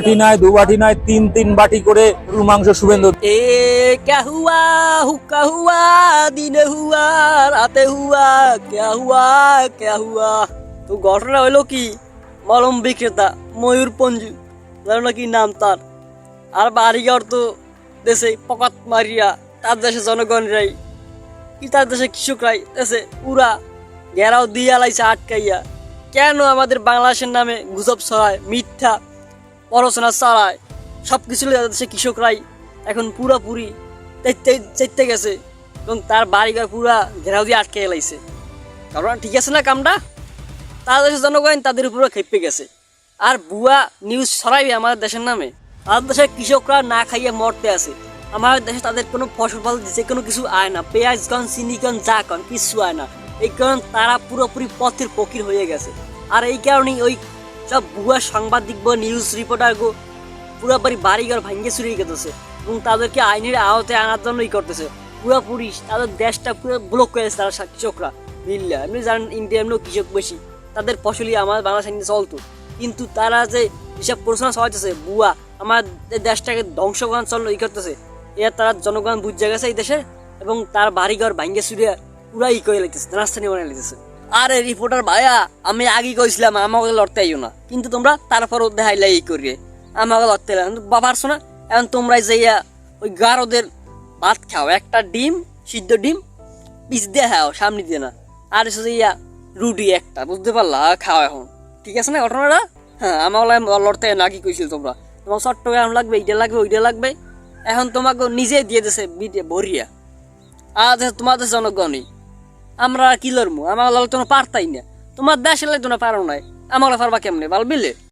বাটি নয় দু বাটি নয় তিন তিন বাটি করে গরুর মাংস শুভেন্দু এ ক্যা হুয়া হুকা হুয়া, দিনে হুয়া, রাতে হুয়া, ক্যা কাহুয়া তো ঘটনা হইল কি, মলম বিক্রেতা ময়ূর পঞ্জু জানো নাকি নাম তার। আর বাড়িঘর তো দেশে পকাত মারিয়া, তার দেশে জনগণরাই কি তার দেশে কৃষকরাই দেশে উড়া, ঘেরাও দিয়ে আলাইছে, আটকাইয়া। কেন আমাদের বাংলাদেশের নামে গুজব ছড়ায় মিথ্যা পড়াশোনা চালায় সব কিছু দেশে কৃষকরাই। এখন পুরাপুরি চাইতে গেছে এবং তার বাড়িঘর পুরা ঘেরাও দিয়ে আটকে লাইছে। কারণ ঠিক আছে না কামটা? তার দেশের জনগণ তাদের উপরে খেপে গেছে। আর বুয়া নিউজ ছড়াইবে আমাদের দেশের নামে। আমাদের দেশের কৃষকরা না খাইয়ে মরতে আছে। আমাদের দেশে তাদের কোনো ফসল ফল যে কোনো কিছু আয় না। পেঁয়াজ কন, চিনি কন, যা কন কিছু আয় না। এই কারণ তারা পুরোপুরি পথের ফকির হয়ে গেছে। আর এই কারণেই ওই সব বুয়া সাংবাদিক বা নিউজ রিপোর্টার গো পুরোপুরি বাড়িঘর ভাঙ্গে চুরিয়ে গেতেছে এবং তাদেরকে আইনের আওতায় আনার জন্যই করতেছে। পুরোপুরি তাদের দেশটা পুরো ব্লক করে তারা কৃষকরা বুঝলে? আপনি জানেন ইন্ডিয়া এমনিও কৃষক বেশি, তাদের ফসলই আমার বাংলাদেশে নিয়ে চলতো। কিন্তু তারা যে এসব প্রশ্ন সহাইতেছে বুয়া আমার দেশটাকে ধ্বংস করার জন্য ই করতেছে এর তারা জনগণ বুঝে গেছে এই দেশের এবং তার বাড়িঘর ভাঙ্গে চুরিয়ে পুরা ই করে লাইতেছে, রাজধানী বানিয়ে লাইতেছে। আরে রিপোর্টার ভাইয়া, আমি আগে কইছিলাম, আমাকে লড়তে আইও না। কিন্তু তোমরা তারপরও দেখাইলে এই করিয়ে। আমাকে লড়তে এলাম কিন্তু বাবা পারছ না? এখন তোমরাই যাইয়া ওই গারোদের ভাত খাও, একটা ডিম, সিদ্ধ ডিম, পিস দিয়ে খাও, সামনে দিয়ে না। আর এসে যাইয়া রুটি একটা, বুঝতে পারলা? খাও এখন। ঠিক আছে না ঘটনাটা? হ্যাঁ আমার লড়তে নাকি কইছিল তোমরা? তোমার চট্টগ্রাম লাগবে, এইটা লাগবে, ওইটা লাগবে। এখন তোমাকে নিজে দিয়ে বিটে ভরিয়া। আর তোমাদের জনগণই। আমরা কি লড়মু? আমার লাগলে তোমরা পারতাই না। তোমার দেশের লাগে তো না পারো নাই। আমার পারবা কেমনে? বাল বিলে